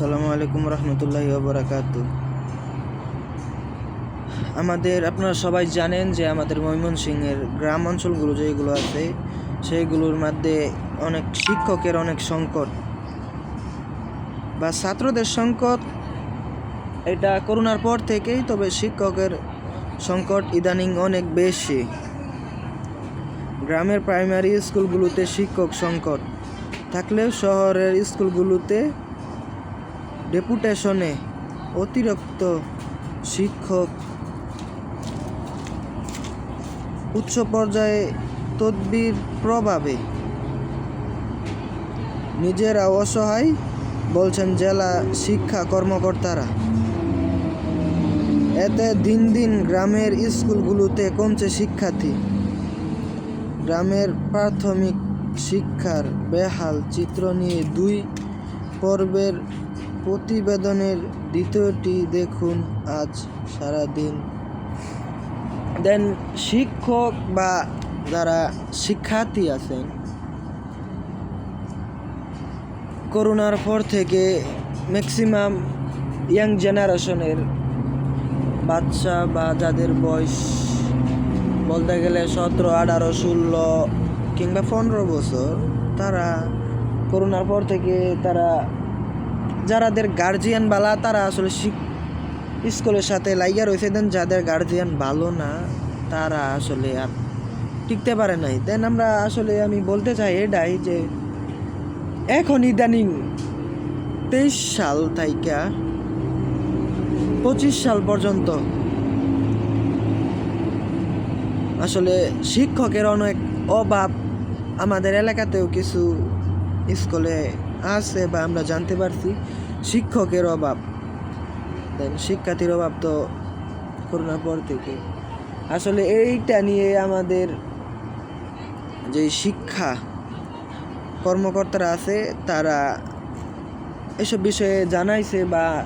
আসসালামু আলাইকুম রহমতুল্লাহি বরাকাত আমাদের, আপনারা সবাই জানেন যে আমাদের ময়মনসিংহের গ্রাম অঞ্চলগুলো যেগুলো আছে, সেইগুলোর মধ্যে অনেক শিক্ষকের অনেক সংকট বা ছাত্রদের সংকট। এটা করোনার পর থেকেই, তবে শিক্ষকের সংকট ইদানিং অনেক বেশি। গ্রামের প্রাইমারি স্কুলগুলোতে শিক্ষক সংকট। থাকলেও শহরের স্কুলগুলোতে ডেপুটেশনে অতিরিক্ত শিক্ষক উচ্চ পর্যায়ে তদবির প্রভাবে নিজেরা অসহায় বলছেন জেলা শিক্ষা কর্মকর্তারা। এতে দিন দিন গ্রামের স্কুলগুলোতে কমছে শিক্ষার্থী। গ্রামের প্রাথমিক শিক্ষার বেহাল চিত্র নিয়ে দুই পর্বের প্রতিবেদনের দ্বিতীয়টি দেখুন আজ সারাদিন। দেন শিক্ষক বা যারা শিক্ষার্থী আছেন, করোনার পর থেকে ম্যাক্সিমাম ইয়াং জেনারেশনের বাচ্চা বা যাদের বয়স বলতে গেলে সতেরো, আঠারো, ষোলো কিংবা পনেরো বছর, তারা করোনার পর থেকে তারা যারাদের গার্জিয়ান বালা, তারা আসলে স্কুলের সাথে লাইগা রয়েছে। দেন যাদের গার্জিয়ান ভালো না, তারা আসলে আর টিকতে পারে নাই। দেন আমরা আসলে আমি বলতে চাই এটাই যে, এখন ইদানিং তেইশ সাল থাইকা, পঁচিশ সাল পর্যন্ত আসলে শিক্ষকের অনেক অভাব আমাদের এলাকাতেও কিছু স্কুলে আছে বা আমরা জানতে পারছি, শিক্ষকের অভাব। দেন শিক্ষার্থীর অভাব তো করোনার পর থেকে। আসলে এইটা নিয়ে আমাদের যে শিক্ষা কর্মকর্তারা আছে, তারা এসব বিষয়ে জানাইছে বা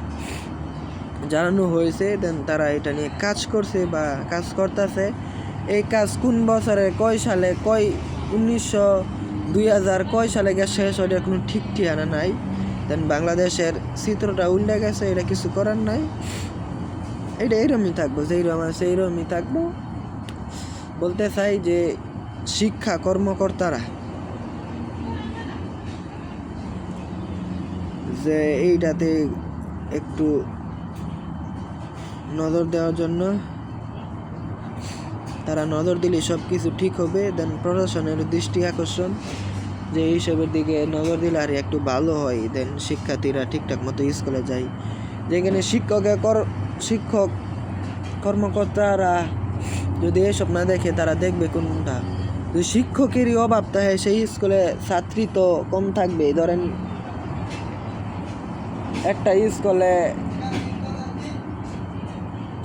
জানানো হয়েছে, দেন তারা এটা নিয়ে কাজ করছে বা কাজ করতেছে। এই কাজ কোন বছরে কয় সালে, কয় উনিশশো দুই হাজার কয় সালে গিয়ে শেষ, ওইটার কোনো ঠিক ঠিকানা নাই। দেন বাংলাদেশের চিত্রটা উল্লে গেছে, এটা কিছু করার নাই। এটা এইরকমই থাকব যেইরকম আছে এইরকমই থাকব। বলতে চাই যে শিক্ষা কর্মকর্তারা, যে এইটাতে একটু নজর দেওয়ার জন্য তারা নজর দিলে সব কিছু ঠিক হবে। দেন প্রশাসনের দৃষ্টি আকর্ষণ, যে এইসবের দিকে নজর দিলে আর একটু ভালো হয়। দেন শিক্ষার্থীরা ঠিকঠাক মতো স্কুলে যায়। যেখানে শিক্ষকের কর, শিক্ষক, কর্মকর্তারা যদি এসব না দেখে, তারা দেখবে কোনটা? যদি শিক্ষকেরই অভাব থাকে সেই স্কুলে ছাত্রী তো কম থাকবে। ধরেন একটা স্কুলে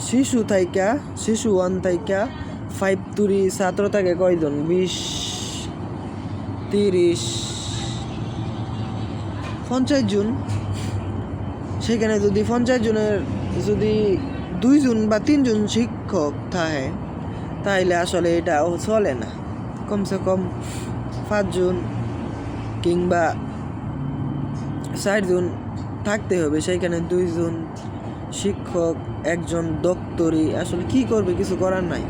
শিশু থাইকা, শিশু ওয়ান থাইকা ফাইভ তুরি ছাত্র থাকে কয়জন? বিশ, তিরিশ, পঞ্চাশ জন। সেখানে যদি পঞ্চাশ জনের যদি দুইজন বা তিনজন শিক্ষক থাকে তাহলে আসলে এটা চলে না। কমসে কম পাঁচজন কিংবা চারজন থাকতে হবে। সেইখানে দুইজন শিক্ষক, একজন দপ্তরি। আসলে কি করবে কিছু করার নাই।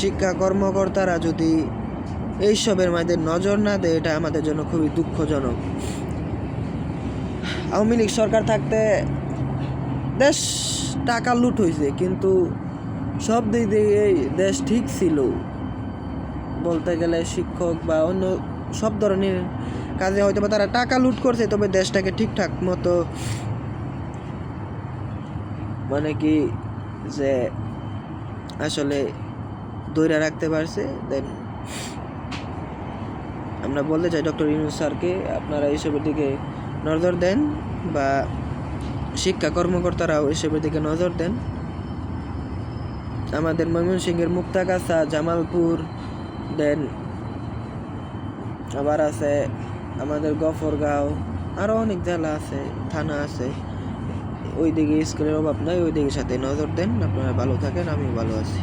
শিক্ষা কর্মকর্তারা যদি এইসবের মধ্যে নজর না দেয়, এটা আমাদের জন্য খুবই দুঃখজনক। আওয়ামী লীগ সরকার থাকতে দেশ টাকা লুট হয়েছে কিন্তু সব দিক দিয়ে দেশ ঠিক ছিল। বলতে গেলে শিক্ষক বা অন্য সব ধরনের কাজে হয়তো বা তারা টাকা লুট করছে, তবে দেশটাকে ঠিকঠাক মতো মানে কি যে আসলে ধরে রাখতে পারছে দেন আমরা বলতে চাই ডক্টর ইউনুস স্যারকে, আপনারা এইসবের দিকে নজর দেন বা শিক্ষা কর্মকর্তারাও এসবের দিকে নজর দেন। আমাদের ময়মনসিংহের মুক্তাগাছা, জামালপুর দেন আবার আছে আমাদের গফরগাঁও আরও অনেক জেলা আছে, থানা আছে। ওই দিকে স্কুলের অভাব নাই ওই দিকে সাথে নজর দেন, আপনারা ভালো থাকেন, আমিও ভালো আছি।